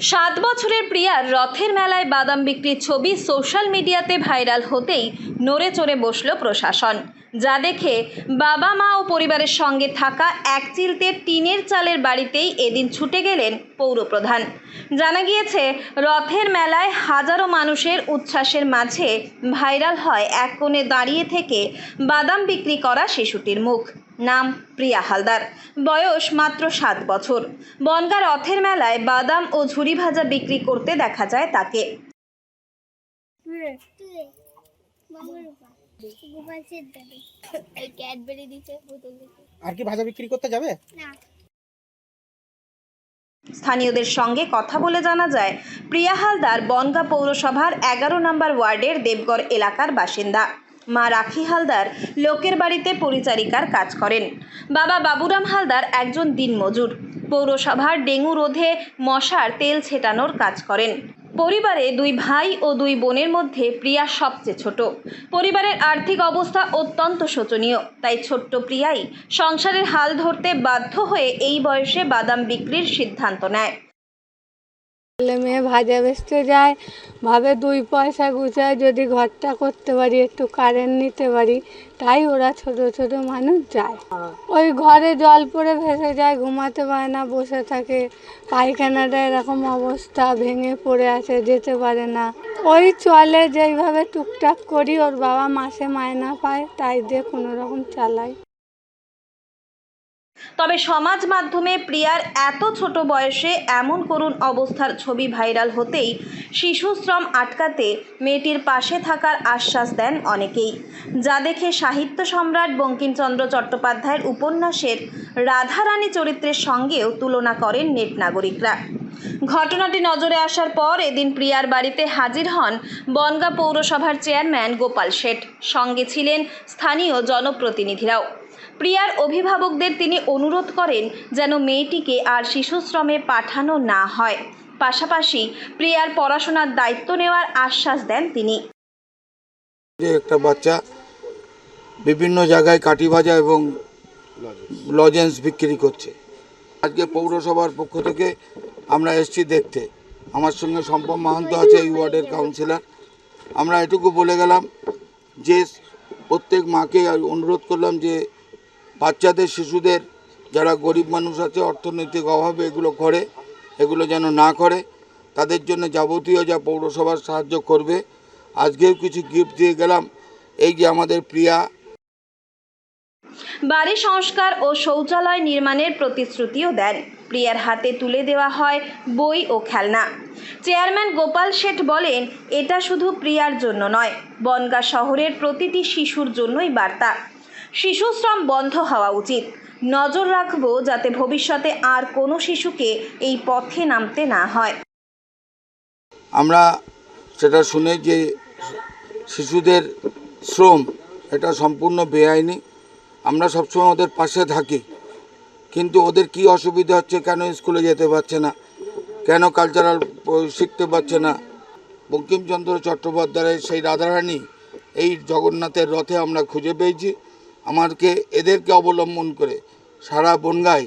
সাত বছরের প্রিয়ার রথের মেলায় বাদাম বিক্রির ছবি সোশ্যাল মিডিয়াতে ভাইরাল হতেই নড়ে চড়ে বসল প্রশাসন। যা দেখে বাবা, মা ও পরিবারের সঙ্গে থাকা এক চিলতে টিনের চালের বাড়িতেই এদিন ছুটে গেলেন পৌরপ্রধান। জানা গিয়েছে, রথের মেলায় হাজারো মানুষের উচ্ছ্বাসের মাঝে ভাইরাল হয় এক কোণে দাঁড়িয়ে থেকে বাদাম বিক্রি করা শিশুটির মুখ। নাম প্রিয়া হালদার। বয়স মাত্র সাত বছর। বনগা রথের মেলায় বাদাম ও ঝুরি ভাজা বিক্রি করতে দেখা যায় তাকে। আর কি ভাজা বিক্রি করতে যাবে? না। স্থানীয়দের সঙ্গে কথা বলে জানা যায় প্রিয়া হালদার বনগা পৌরসভার এগারো নম্বর ওয়ার্ডের দেবগড় এলাকার বাসিন্দা। মা রাখি হালদার লোকের বাড়িতে পরিচারিকার কাজ করেন। বাবা বাবুরাম হালদার একজন দিনমজুর। পৌরসভার ডেঙ্গু রোধে মশার তেল ছেটানোর কাজ করেন। পরিবারে দুই ভাই ও দুই বোনের মধ্যে প্রিয়া সবচেয়ে ছোট। পরিবারের আর্থিক অবস্থা অত্যন্ত শোচনীয়, তাই ছোট্ট প্রিয়াই সংসারের হাল ধরতে বাধ্য হয়ে এই বয়সে বাদাম বিক্রির সিদ্ধান্ত নেয়। ছেলে মেয়ে ভাজা বেচতে যায়, ভাবে দুই পয়সা গুছায় যদি ঘরটা করতে পারি, একটু কারেন্ট নিতে পারি, তাই ওরা ছোট ছোট মানুষ যায়। ওই ঘরে জল পড়ে ভেসে যায়, ঘুমাতে পারে না, বসে থাকে। পায়খানাটা এরকম অবস্থা, ভেঙে পড়ে আছে, যেতে পারে না। ওই চলে যেইভাবে টুকটাক করি, ওর বাবা মাসে মায়না পায়, তাই দিয়ে কোনো রকম চালাই তবে সমাজ মাধ্যমে প্রিয়ার এত ছোট বয়সে এমন করুণ অবস্থার ছবি ভাইরাল হতেই শিশু শ্রম আটকাতে মেয়েটির পাশে থাকার আশ্বাস দেন অনেকেই। যা দেখে সাহিত্য সম্রাট বঙ্কিমচন্দ্র চট্টোপাধ্যায়ের উপন্যাসের রাধারানী চরিত্রের সঙ্গেও তুলনা করেন নেট নাগরিকরা। ঘটনাটি নজরে আসার পর এদিন প্রিয়ার বাড়িতে হাজির হন বনগা পৌরসভার চেয়ারম্যান গোপাল শেঠ। সঙ্গে ছিলেন স্থানীয় জনপ্রতিনিধিরাও। প্রিয়ার অভিভাবকদের তিনি অনুরোধ করেন যেন মেয়েটিকে আর শিশুশ্রমে পাঠানো না হয়। পাশাপাশি প্রিয়ার পড়াশোনার দায়িত্ব নেওয়ার আশ্বাস দেন তিনি। যে একটা বাচ্চা বিভিন্ন জায়গায় কাঠি ভাজা এবং লজেন্স বিক্রি করছে। আজকে পৌরসভার পক্ষ থেকে আমরা এসছি দেখতে। আমার সঙ্গে সম্পম মাহান্ত আছে, এই ওয়ার্ডের কাউন্সিলর। আমরা এটুকু বলে গেলাম যে প্রত্যেক মাকে অনুরোধ করলাম যে বাচ্চাদের, শিশুদের, যারা গরিব মানুষ আছে, অর্থনৈতিক অভাবে এগুলো করে, এগুলো যেন না করে, তাদের জন্য যাবতীয় যা পৌরসভার সাহায্য করবে। আজকেও কিছু গিফট দিয়ে গেলাম। এই যে আমাদের প্রিয়া। বাড়ি সংস্কার ও শৌচালয় নির্মাণের প্রতিশ্রুতিও দেন। প্রিয়ার হাতে তুলে দেওয়া হয় বই ও খেলনা। চেয়ারম্যান গোপাল শেঠ বলেন, এটা শুধু প্রিয়ার জন্য নয়, বনগা শহরের প্রতিটি শিশুর জন্যই বার্তা। শিশুশ্রম বন্ধ হওয়া উচিত। নজর রাখব যাতে ভবিষ্যতে আর কোনো শিশুকে এই পথে নামতে না হয়। আমরা সেটা শুনে যে শিশুদের শ্রম, এটা সম্পূর্ণ বেআইনি। আমরা সবসময় ওদের পাশে থাকি। কিন্তু ওদের কি অসুবিধা হচ্ছে, কেন স্কুলে যেতে পারছে না? কেন কালচারাল শিখতে পারছে না? বঙ্কিমচন্দ্র চট্টোপাধ্যায়ের সেই রাধারানী, এই জগন্নাথের রথে আমরা খুঁজে পেয়েছি। আমাকে এদেরকে অবলম্বন করে সারা বনগায়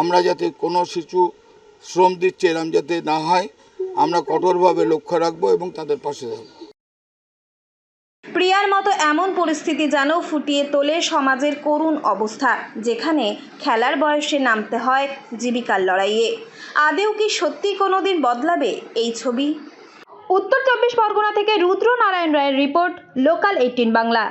আমরা যাতে কোনো শিশু শ্রম দিচ্ছে এরম যাতে না হয়, আমরা কঠোরভাবে লক্ষ্য রাখব এবং তাদের পাশে থাকব। প্রিয়ার মতো এমন পরিস্থিতি যেন ফুটিয়ে তোলে সমাজের করুণ অবস্থা, যেখানে খেলার বয়সে নামতে হয় জীবিকার লড়াইয়ে। আদেও কি সত্যি কোনোদিন বদলাবে এই ছবি? উত্তর চব্বিশ পরগনা থেকে রুদ্র নারায়ণ রায়ের রিপোর্ট, লোকাল এইটিন বাংলা।